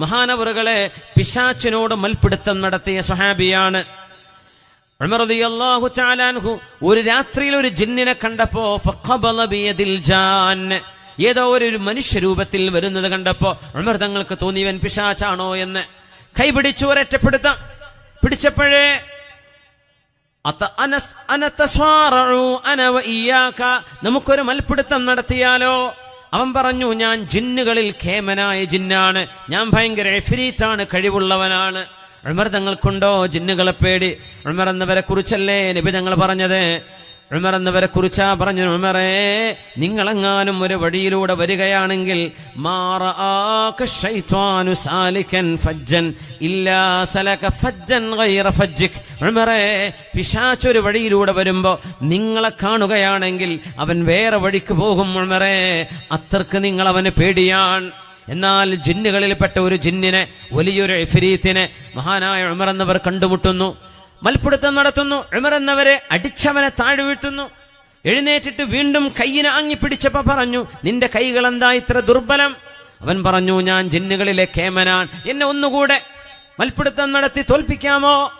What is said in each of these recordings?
മഹാനവറുകളെ പിശാച്ചിനോട് മൽപ്പിടുത്തം നടത്തിയ സഹാബിയാണ് ഒരു രാത്രിയിൽ ഒരു ജിന്നിനെ കണ്ടപ്പോ ഏതോ ഒരു മനുഷ്യരൂപത്തിൽ വരുന്നത് കണ്ടപ്പോ ഉമർ തങ്ങൾക്ക് തോന്നിയവൻ പിശാച്ചാണോ എന്ന് കൈപിടിച്ചു ഒരറ്റപ്പെടുത്താം. പിടിച്ചപ്പോഴേ നമുക്കൊരു മൽപിടുത്തം നടത്തിയാലോ? അവൻ പറഞ്ഞു ഞാൻ ജിന്നുകളിൽ ഖേമനായ ജിന്നാണ്. ഞാൻ ഭയങ്കര എഫിരീത്താണ് കഴിവുള്ളവനാണ്. ഉമർ തങ്ങൾക്കുണ്ടോ ജിന്നുകളെ പേടി? ഉൾമർ എന്നവരെ കുറിച്ചല്ലേ നബി തങ്ങൾ പറഞ്ഞത്? ഉമർ എന്നവരെ കുറിച്ചാ പറഞ്ഞു ഉമറേ നിങ്ങളെങ്ങാനും ഒരു വഴിയിലൂടെ വരികയാണെങ്കിൽ ഉമറേ പിശാച്ചൊരു വഴിയിലൂടെ വരുമ്പോ നിങ്ങളെ കാണുകയാണെങ്കിൽ അവൻ വേറെ വഴിക്ക് പോകും. ഉമറേ അത്രയ്ക്ക് നിങ്ങൾ അവന് പേടിയാൻ എന്നാൽ ജിന്നുകളിൽപ്പെട്ട ഒരു ജിന്നിനെ വലിയൊരു എഫിരീത്തിനെ മഹാനായ ഉമർ എന്നവർ കണ്ടുമുട്ടുന്നു. മൽപ്പിടുത്തം നടത്തുന്നു. ഉമർ എന്നവരെ അടിച്ചവനെ താഴെ വീഴ്ത്തുന്നു. എഴുന്നേറ്റിട്ട് വീണ്ടും കയ്യിനെ ആങ്ങി പിടിച്ചപ്പോ പറഞ്ഞു നിന്റെ കൈകൾ എന്താ ഇത്ര ദുർബലം? അവൻ പറഞ്ഞു ഞാൻ ജിന്നുകളിലെ കേമനാൻ എന്നെ ഒന്നുകൂടെ മൽപ്പിടുത്തം നടത്തി തോൽപ്പിക്കാമോ?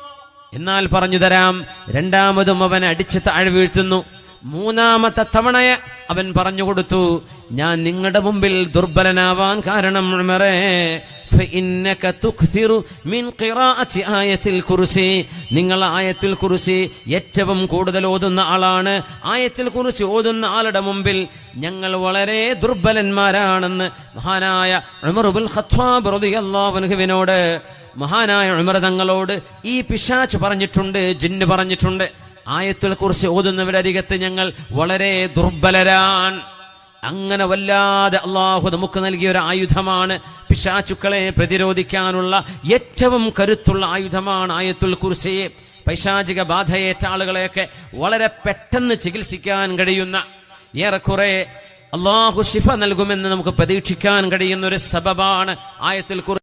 എന്നാൽ പറഞ്ഞു തരാം. രണ്ടാമതും അവൻ അടിച്ച് താഴെ വീഴ്ത്തുന്നു. മൂന്നാമത്തെ തവണയെ അവൻ പറഞ്ഞു കൊടുത്തു. ഞാൻ നിങ്ങളുടെ മുമ്പിൽ ദുർബലനാവാൻ കാരണം കുർസി. നിങ്ങൾ ആയത്തിൽ കുർസി ഏറ്റവും കൂടുതൽ ഓതുന്ന ആളാണ്. ആയത്തിൽ കുറിച്ച് ഓതുന്ന ആളുടെ മുമ്പിൽ ഞങ്ങൾ വളരെ ദുർബലന്മാരാണെന്ന് മഹാനായ മഹാനായ ഉമർ തങ്ങളോട് ഈ പിശാച്ച് പറഞ്ഞിട്ടുണ്ട് ജിന്ന് പറഞ്ഞിട്ടുണ്ട്. ആയത്തുൽ കുറിച്ച് ഓതുന്നവരരികത്ത് ഞങ്ങൾ വളരെ ദുർബലരാൻ അങ്ങനെ വല്ലാതെ അള്ളാഹു നമുക്ക് നൽകിയ ഒരു ആയുധമാണ്. പിശാചുക്കളെ പ്രതിരോധിക്കാനുള്ള ഏറ്റവും കരുത്തുള്ള ആയുധമാണ് ആയത്തുൽ കുർസയെ പൈശാചിക ബാധയേറ്റ ആളുകളെയൊക്കെ വളരെ പെട്ടെന്ന് ചികിത്സിക്കാൻ കഴിയുന്ന ഏറെക്കുറെ അള്ളാഹു ശിഫ നൽകുമെന്ന് നമുക്ക് പ്രതീക്ഷിക്കാൻ കഴിയുന്ന ഒരു സബബാണ് ആയത്തുൽ കുർ